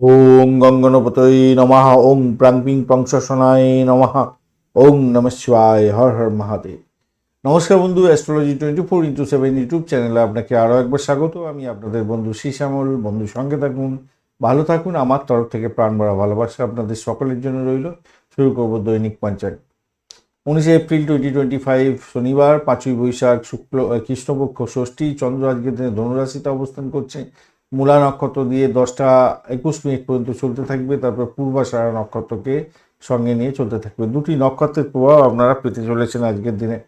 ওং গঙ্গনপতই নমঃ ওং প্রাংপিং পংশনায় নমঃ ওং নমঃ শিবায়, হর হর মহাদেব। নমস্কার বন্ধু astrology twenty four into seven YouTube চ্যানেলে আপনাকে আরও একবার স্বাগত। আমি আপনাদের বন্ধু শ্যামল বন্ধু, সঙ্গে থাকুন, ভালো থাকুন। আমার তরফ থেকে প্রাণ ভরা ভালোবাসা আপনাদের সকলের জন্য রইল। শুরু করব দৈনিক পঞ্চায়েত। উনিশে এপ্রিল টোয়েন্টি টোয়েন্টি ফাইভ শনিবার, পাঁচই বৈশাখ, শুক্ল কৃষ্ণপক্ষ, ষষ্ঠী, চন্দ্র আজকের দিনে ধনুরাশিতে অবস্থান করছে। মূলা নক্ষত্র দিয়ে দশটা একুশ মিনিট পর্যন্ত চলতে থাকবে তারপর পূর্বাষাঢ়া নক্ষত্রকে সঙ্গে নিয়ে চলতে থাকবে। দুটি নক্ষত্রের প্রভাব আপনারা পেতে চলেছেন আজকের দিনে।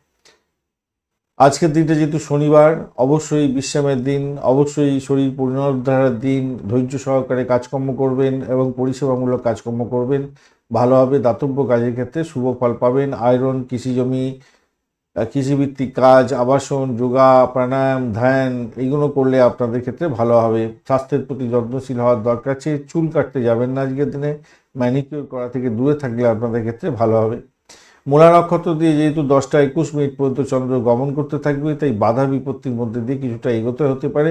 আজকের দিনটা যেহেতু শনিবার অবশ্যই বিশ্রামের দিন অবশ্যই শরীর পুনরুদ্ধারের দিন ধৈর্য সহকারে কাজকর্ম করবেন এবং পরিষেবামূলক কাজকর্ম করবেন। ভালোভাবে দাতব্য কাজের ক্ষেত্রে শুভ ফল পাবেন। আয়রন কৃষিজমি আহ, কৃষিভিত্তিক কাজ আবাসন যোগা প্রাণায়াম ধ্যান এইগুলো করলে আপনাদের ক্ষেত্রে ভালো হবে। স্বাস্থ্যের প্রতি যত্নশীল হওয়ার দরকার আছে। চুল কাটতে যাবেন না আজকের দিনে। ম্যানিকিউর করা থেকে দূরে থাকলে আপনাদের ক্ষেত্রে ভালো হবে। মূলা নক্ষত্র দিয়ে যেহেতু দশটা একুশ মিনিট পর্যন্ত চন্দ্র গমন করতে থাকবে তাই বাধা বিপত্তির মধ্যে দিয়ে কিছুটা এগোতে হতে পারে।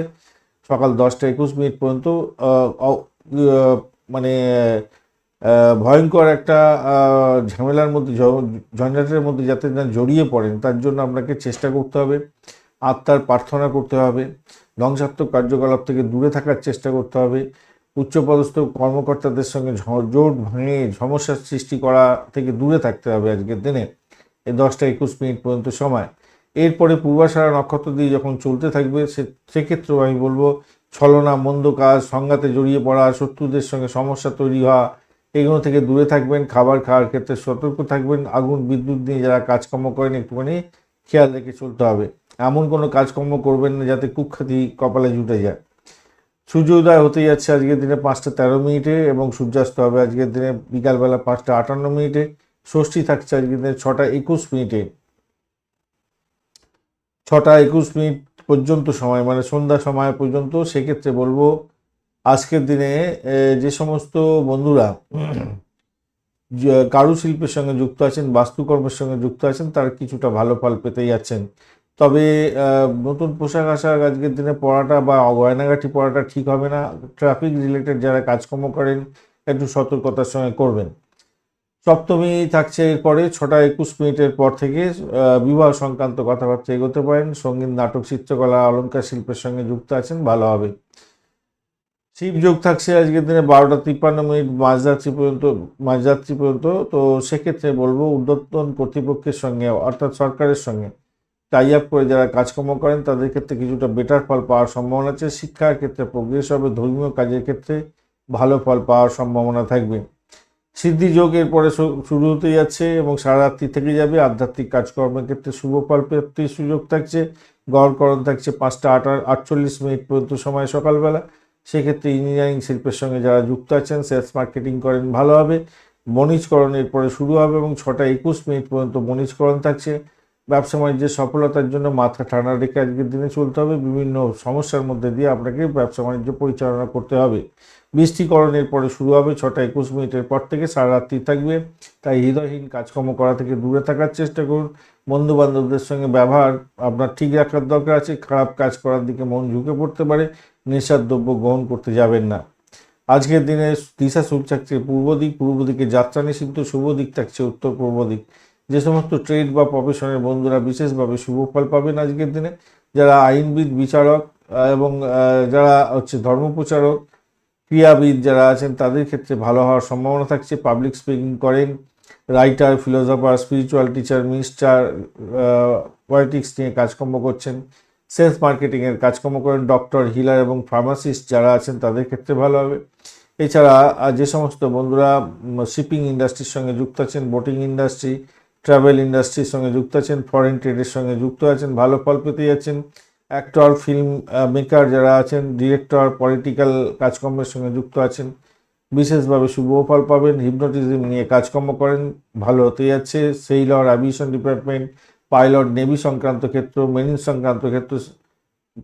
সকাল দশটা একুশ মিনিট পর্যন্ত আহ, মানে ভয়ঙ্কর একটা ঝামেলার মধ্যে ঝঞ্ঝাটের মধ্যে যাতে না জড়িয়ে পড়েন, তার জন্য আপনাকে চেষ্টা করতে হবে, আত্মার প্রার্থনা করতে হবে, ধ্বংসাত্মক কার্যকলাপ থেকে দূরে থাকার চেষ্টা করতে হবে, উচ্চপদস্থ কর্মকর্তাদের সঙ্গে জোট ভেঙে সমস্যার সৃষ্টি করা থেকে দূরে থাকতে হবে আজকের দিনে, এই দশটা একুশ মিনিট পর্যন্ত সময়। এরপরে পূর্বাষাঢ়া নক্ষত্র দিয়ে যখন চলতে থাকবে, সে, সেক্ষেত্রেও আমি বলব, ছলনা, মন্দ কাজ, সংঘাতে জড়িয়ে পড়া, শত্রুদের সঙ্গে সমস্যা তৈরি হওয়া এগুলো থেকে দূরে থাকবেন, খাবার খাওয়ার ক্ষেত্রে সতর্ক থাকবেন, আগুন, বিদ্যুৎ নিয়ে যারা কাজকর্ম করেন একটুখানি খেয়াল রেখে চলতে হবে। এমন কোনো কাজকর্ম করবেন না যাতে কুখ্যাতি কপালে জুটে যায়। সূর্য উদয় হতে যাচ্ছে আজকের দিনে পাঁচটা তেরো মিনিটে এবং সূর্যাস্ত হবে আজকের দিনে বিকালবেলা পাঁচটা আটান্ন মিনিটে। ষষ্ঠী থাকছে আজকের দিনে ছটা একুশ মিনিটে। ছটা একুশ মিনিট পর্যন্ত সময় মানে সন্ধ্যা সময় পর্যন্ত সেক্ষেত্রে বলব আজকের দিনে যে সমস্ত বন্ধুরা কারুশিল্পের সঙ্গে যুক্ত আছেন বাস্তুকর্মের সঙ্গে যুক্ত আছেন, তারা কিছুটা ভালো ফল পেতে যাচ্ছেন। তবে নতুন পোশাক আশাক আজকের দিনে পরাটা বা গয়নাগাটি পরাটা ঠিক হবে না। ট্রাফিক রিলেটেড যারা কাজকর্ম করেন, একটু সতর্কতার সঙ্গে করবেন। সপ্তমী থাকছে এরপরে, ছটা একুশ মিনিটের পর থেকে বিবাহ সংক্রান্ত কথাবার্তা এগোতে পারেন। সংগীত, নাটক, চিত্রকলা অলঙ্কার শিল্পের সঙ্গে যুক্ত আছেন, ভালো হবে। শিব যোগ থাকছে আজকের দিনে বারোটা তিপ্পান্ন মিনিট মাঝরাত্রি পর্যন্ত মাঝরাত্রি পর্যন্ত। তো সেক্ষেত্রে বলব উদ্যোতন কর্তৃপক্ষের সঙ্গে, অর্থাৎ সরকারের সঙ্গে টাই আপ করে যারা কাজকর্ম করেন, তাদের ক্ষেত্রে কিছুটা বেটার ফল পাওয়ার সম্ভাবনা আছে। শিক্ষার ক্ষেত্রে প্রোগ্রেস হবে, ধর্মীয় কাজের ক্ষেত্রে ভালো ফল পাওয়ার সম্ভাবনা থাকবে। সিদ্ধি যোগ এরপরে শুরু হতে যাচ্ছে এবং সারা রাত্রি থেকে যাবে। আধ্যাত্মিক কাজকর্মের ক্ষেত্রে শুভ ফল প্রাপ্তির সুযোগ থাকছে। গড়করণ থাকছে পাঁচটা আট আটচল্লিশ মিনিট পর্যন্ত সময় সকালবেলা। সেক্ষেত্রে ইঞ্জিনিয়ারিং শিল্পের সঙ্গে যারা যুক্ত আছেন সেলস মার্কেটিং করেন, ভালো হবে। বণিজকরণ এরপরে শুরু হবে এবং ছটা একুশ মিনিট পর্যন্ত বণিজকরণ থাকছে। ব্যবসা বাণিজ্যের সফলতার জন্য মাথা ঠান্ডা রেখে আজকের দিনে চলতে হবে। বিভিন্ন সমস্যার মধ্যে দিয়ে আপনাকে ব্যবসা বাণিজ্য পরিচালনা করতে হবে। বৃষ্টিকরণের পরে শুরু হবে ছটা একুশ মিনিটের পর থেকে। সারা রাত্রি থাকবে। তাই হৃদয়হীন কাজকর্ম করা থেকে দূরে থাকার চেষ্টা করুন। বন্ধু বান্ধবদের সঙ্গে ব্যবহার আপনার ঠিক রাখার দরকার আছে। খারাপ কাজ করার দিকে মন ঝুঁকে পড়তে পারে। নেশার দ্রব্য গ্রহণ করতে যাবেন না। আজকের দিনে দিশা সুখ থাকছে পূর্ব দিক, পূর্ব দিকে যাত্রা নিষিদ্ধ, শুভ দিক থাকছে উত্তর পূর্ব দিক। যে সমস্ত ট্রেড বা প্রফেশনের বন্ধুরা বিশেষভাবে শুভ ফল পাবেন আজকের দিনে। যারা আইনবিদ, বিচারক এবং যারা হচ্ছে ধর্মপ্রচারক ক্রীড়াবিদ যারা আছেন, তাদের ক্ষেত্রে ভালো হওয়ার সম্ভাবনা থাকছে। পাবলিক স্পিকিং করেন writer philosopher spiritual teacher minister politics নিয়ে কাজকর্ম করছেন। সেলস মার্কেটিংয়ের কাজকর্ম করেন ডক্টর হিলার এবং ফার্মাসিস্ট যারা আছেন তাদের ক্ষেত্রে ভালো হবে। এছাড়া যে সমস্ত বন্ধুরা শিপিং ইন্ডাস্ট্রির সঙ্গে যুক্ত আছেন, বোটিং ইন্ডাস্ট্রি, ট্রাভেল ইন্ডাস্ট্রির সঙ্গে যুক্ত আছেন, ফরেন ট্রেডের সঙ্গে যুক্ত আছেন, ভালো ফল পেতে যাচ্ছেন। অ্যাক্টর, ফিল্ম মেকার যারা আছেন, ডিরেক্টর, পলিটিক্যাল কাজকর্মের সঙ্গে যুক্ত আছেন। বিশেষভাবে শুভ ফল পাবেন, হিপনোটিজম নিয়ে কাজকর্ম করেন, ভালো হতে যাচ্ছে। Sailor aviation department pilot, navy সংক্রান্ত ক্ষেত্র, মেরিন সংক্রান্ত ক্ষেত্র,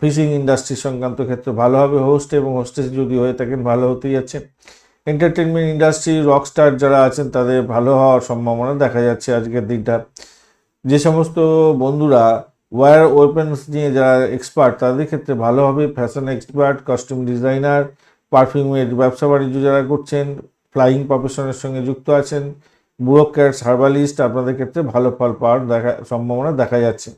ফিশিং ইন্ডাস্ট্রি সংক্রান্ত ক্ষেত্রে ভালোভাবে হোস্ট এবং হোস্টেস যদি হয়ে থাকেন, ভালো হতেই যাচ্ছে। এন্টারটেনমেন্ট ইন্ডাস্ট্রি রকস্টার যারা আছেন, তাদের ভালো হওয়ার সম্ভাবনা দেখা যাচ্ছে আজকের দিনটা। যে সমস্ত বন্ধুরা ওয়ার ওয়েপেন্স নিয়ে যারা এক্সপার্ট তাদের ক্ষেত্রে ভালোভাবে ফ্যাশন এক্সপার্ট কস্টিউম ডিজাইনার পারফিউমের ব্যবসা বাণিজ্য যারা করছেন ফ্লাইং প্রফেশনের সঙ্গে যুক্ত আছেন ব্যুরোক্র্যাটস হার্বালিস্ট আপনাদের ক্ষেত্রে ভালো ফল পাওয়ার দেখা, সম্ভাবনা দেখা যাচ্ছে।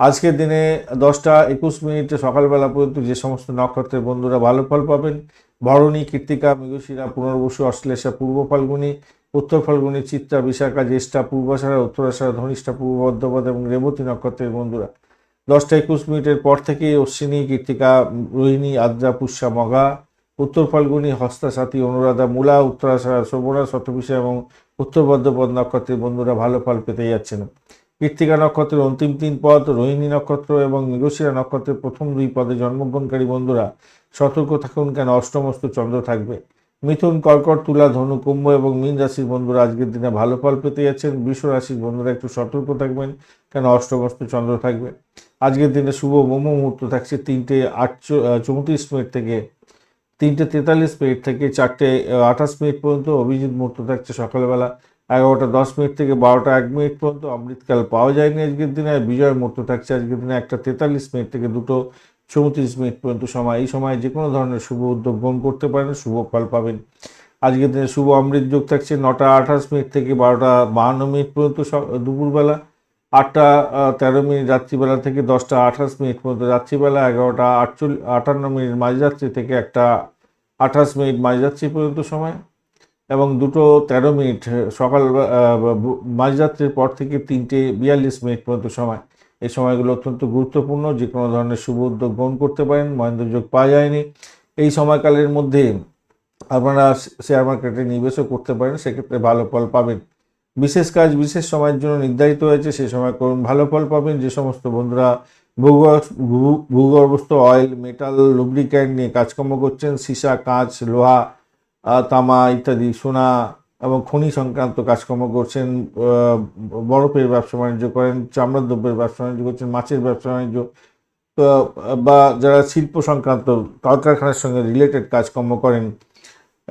আজকের দিনে দশটা একুশ মিনিটে সকালবেলা পর্যন্ত যে সমস্ত নক্ষত্রের বন্ধুরা ভালো ফল পাবেন, ভরণী কৃত্তিকা মৃগশিরা পুনর্বসু, অশ্লেষা, পূর্ব ফাল্গুনী, উত্তর ফাল্গুনী, চিত্রা, বিশাখা, জ্যেষ্ঠা পূর্বাষাঢ়া উত্তরাষাঢ়া ধনিষ্ঠা, পূর্ব বর্ধমান এবং রেবতী নক্ষত্রের বন্ধুরা। দশটা একুশ মিনিটের পর থেকে অশ্বিনী কৃত্তিকা রোহিণী, আদ্রা, পুষ্যা মঘা উত্তর ফাল্গুনি হস্তা সাথী অনুরাধা, মূলা উত্তরাষাঢ়া শ্রবণা শতবিষা এবং উত্তর বর্ধপদ নক্ষত্রের বন্ধুরা ভালো ফল পেতে যাচ্ছেন। কৃত্তিকা নক্ষত্রের অন্তিম তিন পদ, রোহিণী নক্ষত্র এবং মৃগশিরা নক্ষত্রের প্রথম দুই পদে জন্মগ্রহণকারী বন্ধুরা, সতর্ক থাকুন কেন? অষ্টমস্ত চন্দ্র থাকবে। মিথুন, কর্কট, তুলা, ধনু, কুম্ভ এবং মীন রাশির বন্ধুরা আজকের দিনে ভালো ফল পেতে যাচ্ছেন। বিশ্ব রাশির বন্ধুরা একটু সতর্ক থাকবেন কেন? অষ্টমস্ত চন্দ্র থাকবে। আজকের দিনে শুভ মোম মুহূর্ত থাকছে তিনটে আট চৌত্রিশ মিনিট থেকে তিনটে তেতাল্লিশ মিনিট থেকে চারটে আঠাশ মিনিট পর্যন্ত অভিজিৎ মুহূর্ত থাকছে সকালবেলা। এগারোটা দশ মিনিট থেকে বারোটা এক মিনিট পর্যন্ত অমৃতকাল পাওয়া যায়নি আজকের দিনে, আর বিজয় মুহূর্ত থাকছে আজকের দিনে একটা তেতাল্লিশ মিনিট থেকে দুটো চৌত্রিশ মিনিট পর্যন্ত সময়। এই সময় যে কোনো ধরনের শুভ উদ্যোগ গ্রহণ করতে পারেন, শুভ ফল পাবেন। আজকের দিনে শুভ অমৃত যোগ থাকছে নটা আঠাশ মিনিট থেকে বারোটা বাহান্ন মিনিট পর্যন্ত দুপুরবেলা। আটটা তেরো মিনিট রাত্রিবেলা থেকে দশটা আঠাশ মিনিট পর্যন্ত, রাত্রিবেলা এগারোটা আটচল্লিশ, আটান্ন মিনিট মাঝরাত্রি থেকে একটা আঠাশ মিনিট মাঝরাত্রি পর্যন্ত সময়। এবং দুটো তেরো মিনিট সকাল মাঝরাত্রির পর থেকে তিনটে বিয়াল্লিশ মিনিট পর্যন্ত সময়। এই সময়গুলো অত্যন্ত গুরুত্বপূর্ণ, যে কোনো ধরনের শুভ উদ্যোগ গ্রহণ করতে পারেন মহেন্দ্র যোগ পাওয়া যায়নি। এই সময়কালের মধ্যে আপনারা শেয়ার মার্কেটে নিবেশও করতে পারেন, সেক্ষেত্রে ভালো ফল পাবেন। বিশেষ কাজ, বিশেষ সময়ের জন্য নির্ধারিত হয়েছে সেই সময় করুন। ভালো ফল পাবেন, যে সমস্ত বন্ধুরা ভূগর্ভস্থ অয়েল মেটাল লুব্রিক্যান্ট নিয়ে কাজকর্ম করছেন, সীসা, কাঁচ, লোহা তামা ইত্যাদি, সোনা এবং খনি সংক্রান্ত কাজকর্ম করছেন বরফের ব্যবসা বাণিজ্য করেন, চামড়ার দ্রব্যের ব্যবসা বাণিজ্য করছেন, মাছের ব্যবসা বাণিজ্য। বা যারা শিল্প সংক্রান্ত কলকারখানার সঙ্গে রিলেটেড কাজকর্ম করেন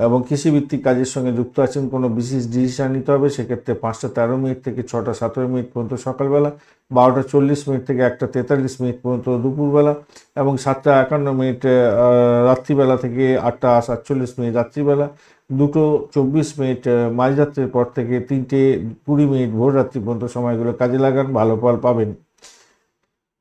এবং কৃষিভিত্তিক কাজের সঙ্গে যুক্ত আছেন, কোনো বিশেষ ডিসিশন নিতে হবে, সেক্ষেত্রে পাঁচটা তেরো মিনিট থেকে ছটা সতেরো মিনিট পর্যন্ত সকালবেলা, বারোটা চল্লিশ মিনিট থেকে একটা তেতাল্লিশ মিনিট পর্যন্ত দুপুরবেলা, এবং সাতটা একান্ন মিনিট রাত্রিবেলা থেকে আটটা সাতচল্লিশ মিনিট রাত্রিবেলা, দুটো চব্বিশ মিনিট মাঝরাত্রির পর থেকে তিনটে কুড়ি মিনিট ভোর রাত্রি পর্যন্ত সময়গুলো কাজে লাগান, ভালো ফল পাবেন।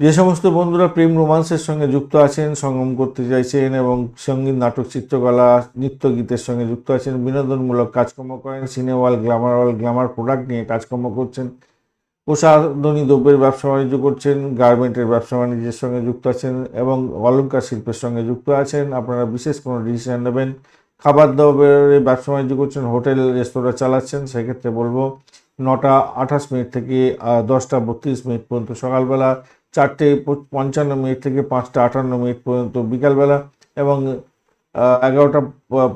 যে সমস্ত বন্ধুরা প্রেম রোমান্সের সঙ্গে যুক্ত আছেন, সঙ্গম করতে চাইছেন এবং সংগীত, নাটক, চিত্রকলা নৃত্য গীতের সঙ্গে যুক্ত আছেন, বিনোদনমূলক কাজকর্ম করেন cine world glamour world glamour product নিয়ে কাজকর্ম করছেন, প্রসাধনী দ্রব্যের ব্যবসা বাণিজ্য করছেন, গার্মেন্টের ব্যবসা বাণিজ্যের সঙ্গে যুক্ত আছেন এবং অলঙ্কার শিল্পের সঙ্গে যুক্ত আছেন। আপনারা বিশেষ কোনো ডিসিশন নেবেন। খাবার দাবারের ব্যবসা বাণিজ্য করছেন, হোটেল, রেস্তোরাঁ চালাচ্ছেন, সেক্ষেত্রে বলব নটা আঠাশ মিনিট থেকে দশটা বত্রিশ মিনিট পর্যন্ত, সকালবেলা চারটে পঞ্চান্ন মিনিট থেকে পাঁচটা আটান্ন মিনিট পর্যন্ত, বিকালবেলা এবং এগারোটা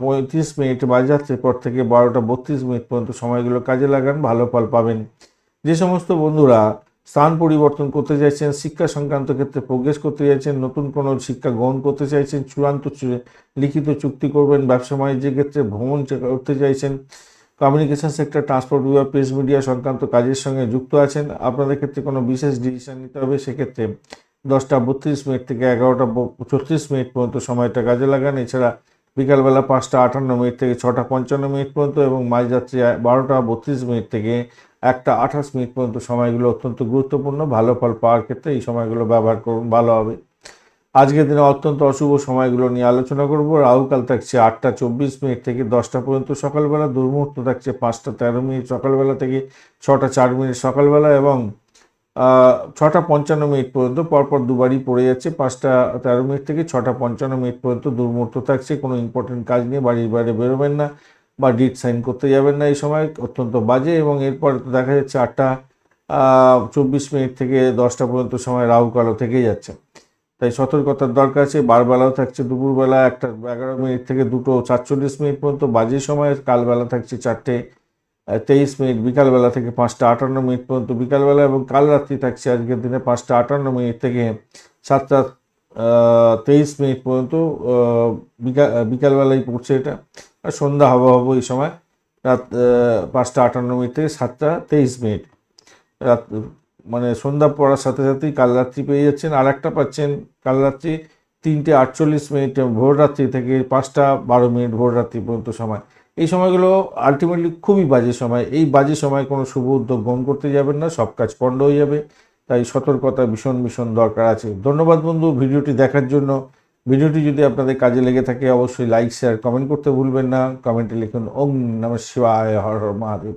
পঁয়ত্রিশ মিনিট বাজাচ্ছে পর থেকে বারোটা বত্রিশ মিনিট পর্যন্ত সময়গুলো কাজে লাগান, ভালো ফল পাবেন। যে সমস্ত বন্ধুরা স্থান পরিবর্তন করতে চাইছেন, শিক্ষা সংক্রান্ত ক্ষেত্রে প্রোগ্রেস করতে চাইছেন, নতুন কোনো শিক্ষা গ্রহণ করতে চাইছেন, চূড়ান্ত লিখিত চুক্তি করবেন, ব্যবসা বাণিজ্যের ক্ষেত্রে ভ্রমণ করতে চাইছেন কমিউনিকেশন সেক্টর ট্রান্সপোর্ট বিভাগ প্রেস মিডিয়া সংক্রান্ত কাজের সঙ্গে যুক্ত আছেন। আপনাদের ক্ষেত্রে কোনো বিশেষ ডিসিশন নিতে হবে, সেক্ষেত্রে দশটা বত্রিশ মিনিট থেকে এগারোটা ছত্রিশ মিনিট পর্যন্ত সময়টা কাজে লাগান। এছাড়া বিকালবেলা পাঁচটা আটান্ন মিনিট থেকে ছটা পঞ্চান্ন মিনিট পর্যন্ত এবং মাঝরাত্রি বারোটা বত্রিশ মিনিট থেকে একটা আঠাশ মিনিট পর্যন্ত সময়গুলো অত্যন্ত গুরুত্বপূর্ণ। ভালো ফল পাওয়ার ক্ষেত্রে এই সময়গুলো ব্যবহার করুন, ভালো হবে। আজকের দিনে অত্যন্ত অশুভ সময়গুলো নিয়ে আলোচনা করব। রাহুকাল থাকছে আটটা চব্বিশ মিনিট থেকে দশটা পর্যন্ত সকালবেলা, দুর্মুহূর্ত থাকছে পাঁচটা তেরো মিনিট সকালবেলা থেকে ছটা চার মিনিট সকালবেলা এবং ছটা পঞ্চান্ন মিনিট পর্যন্ত পরপর দুবারই পড়ে যাচ্ছে। পাঁচটা তেরো মিনিট থেকে ছটা পঞ্চান্ন মিনিট পর্যন্ত দুর্মুহূর্ত থাকছে। কোনো ইম্পর্টেন্ট কাজ নিয়ে বাড়ির বাইরে বেরোবেন না বা ডিট সাইন করতে যাবেন না এই সময়। অত্যন্ত বাজে এবং এরপর দেখা যাচ্ছে আটটা চব্বিশ মিনিট থেকে দশটা পর্যন্ত সময় রাহুকালও থেকেই যাচ্ছে। তাই সতর্কতার দরকার আছে, বারবেলাও থাকছে দুপুরবেলা একটা এগারো মিনিট থেকে দুটো চারচল্লিশ মিনিট পর্যন্ত বাজে সময় কালবেলা থাকছে চারটে তেইশ মিনিট, বিকালবেলা থেকে পাঁচটা আটান্ন মিনিট পর্যন্ত বিকালবেলা এবং কাল রাত্রি থাকছে আজকের দিনে পাঁচটা আটান্ন মিনিট থেকে সাতটা তেইশ মিনিট পর্যন্ত বিকাল বিকালবেলায় পড়ছে এটা। আর সন্ধ্যা হব হব এই সময়, রাত পাঁচটা আটান্ন মিনিট থেকে সাতটা তেইশ মিনিট, রাত মানে সন্ধ্যা পড়ার সাথে সাথেই কাল রাত্রি পেয়ে যাচ্ছেন। আর একটা পাচ্ছেন কাল রাত্রি তিনটে আটচল্লিশ মিনিট ভোররাত্রি থেকে পাঁচটা বারো মিনিট ভোররাত্রি পর্যন্ত সময়। এই সময়গুলো আলটিমেটলি খুবই বাজে সময়। এই বাজে সময় কোনো শুভ উদ্যোগ গ্রহণ করতে যাবেন না, সব কাজ পণ্ড হয়ে যাবে। তাই সতর্কতা ভীষণ ভীষণ দরকার আছে। ধন্যবাদ বন্ধু ভিডিওটি দেখার জন্য। ভিডিওটি যদি আপনাদের কাজে লেগে থাকে অবশ্যই লাইক শেয়ার কমেন্ট করতে ভুলবেন না। কমেন্টে লিখুন, ওম নম শিবায়, হর হর মহাদেব।